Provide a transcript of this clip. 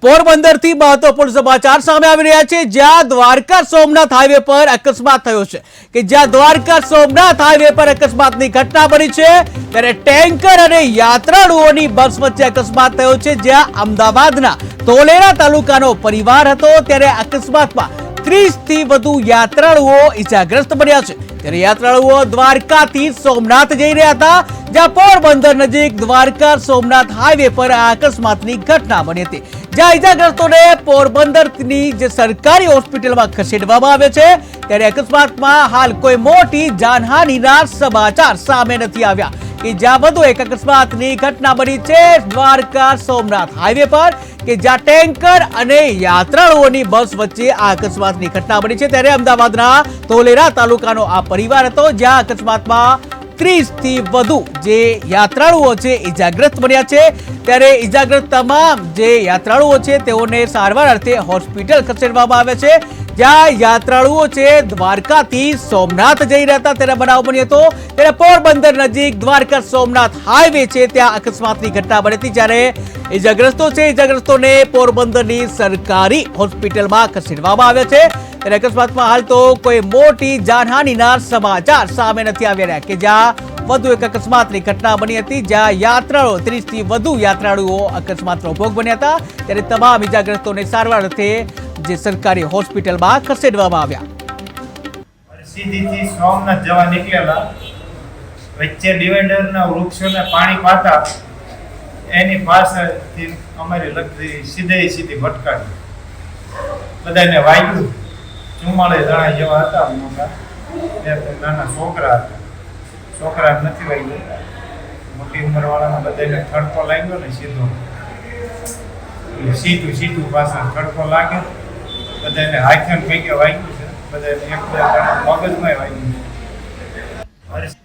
પોરબંદરથી મહત્વપૂર્ણ સમાચાર સામે આવી રહ્યા છે. જ્યાં દ્વારકા સોમનાથ હાઈવે પર અકસ્માત થયો છે. કે જ્યાં દ્વારકા સોમનાથ હાઈવે પર અકસ્માતની ઘટના બની છે, ત્યારે ટેન્કર અને યાત્રાળુઓની બસ વચ્ચે અકસ્માત થયો છે. જ્યાં અમદાવાદના ધોલેરા તાલુકાનો પરિવાર હતો, ત્યારે અકસ્માતમાં ત્રીસથી વધુ યાત્રાળુઓ ઈજાગ્રસ્ત બન્યા છે. ત્યારે યાત્રાળુઓ દ્વારકાથી સોમનાથ જઈ રહ્યા હતા, જ્યાં પોરબંદર નજીક દ્વારકા સોમનાથ હાઈવે પર આ અકસ્માતની ઘટના બની હતી. જ્યાં ઈજાગ્રસ્તોને પોરબંદરની જે સરકારી હોસ્પિટલમાં ખસેડવામાં આવે છે, ત્યારે અકસ્માતમાં હાલ કોઈ મોટી જાનહાનિના સમાચાર સામે નથી આવ્યા. કે જ્યાં વધુ એક અકસ્માતની ઘટના બની છે, દ્વારકા સોમનાથ હાઈવે પર, કે જ્યાં ટેન્કર અને યાત્રાળુઓની બસ વચ્ચે આ અકસ્માતની ઘટના બની છે. ત્યારે અમદાવાદના ધોલેરા તાલુકાનો આ પરિવાર હતો, જ્યાં અકસ્માતમાં ત્રીસથી વધુ જે યાત્રાળુઓ છે ઈજાગ્રસ્ત બન્યા છે. ત્યારે ઇજાગ્રસ્ત તમામ જે યાત્રાળુઓ છે તેઓને સારવાર અર્થે હોસ્પિટલ ખસેડવામાં આવે છે. જ્યાં યાત્રાળુઓ છે દ્વારકાથી સોમનાથ જઈ રહ્યા હતા. ત્યારે બનાવ બન્યો હતો. ત્યારે પોરબંદર નજીક દ્વારકા સોમનાથ હાઈવે છે. ત્યાં અકસ્માતની ઘટના બની હતી જ્યારે ઇજાગ્રસ્તો છે. ઇજાગ્રસ્તોને પોરબંદરની સરકારી હોસ્પિટલમાં ખસેડવામાં આવ્યા છે. ત્યારે અકસ્માતમાં હાલ તો કોઈ મોટી જાનહાનિના સમાચાર સામે નથી આવી રહ્યા કે જ્યાં વધુ એક અકસ્માતની ઘટના બની હતી. જ્યાં યાત્રાળુઓ, ત્રીસથી વધુ યાત્રાળુઓ અકસ્માતનો ભોગ બન્યા હતા. ત્યારે તમામ ઇજાગ્રસ્તોને સારવાર અર્થે જે સરકારી હોસ્પિટલમાં ખસેડવામાં આવ્યા. સીધીથી સોમનાથ જવા નીકળેલા વચ્ચે ડિવાઈડરના વૃક્ષોને પાણી પાતા એની પાછળથી અમારી લગતી સીધે સીધી ભટકાડી. બધાને વાગ્યું. ચુમ્માળીસ જણા જેવા હતા મોટા નાના છોકરા હતા. છોકરા નથી વાગ્યું. મોટી ઉંમરવાળાને બધાને થડકો લાગ્યો ને સીધો. સીધું સીધું પાછળ થડકો લાગ્યો. બધાને હાથે પૈકે વાગ્યું છે. બધાને એક મગજમાં વાગ્યું છે.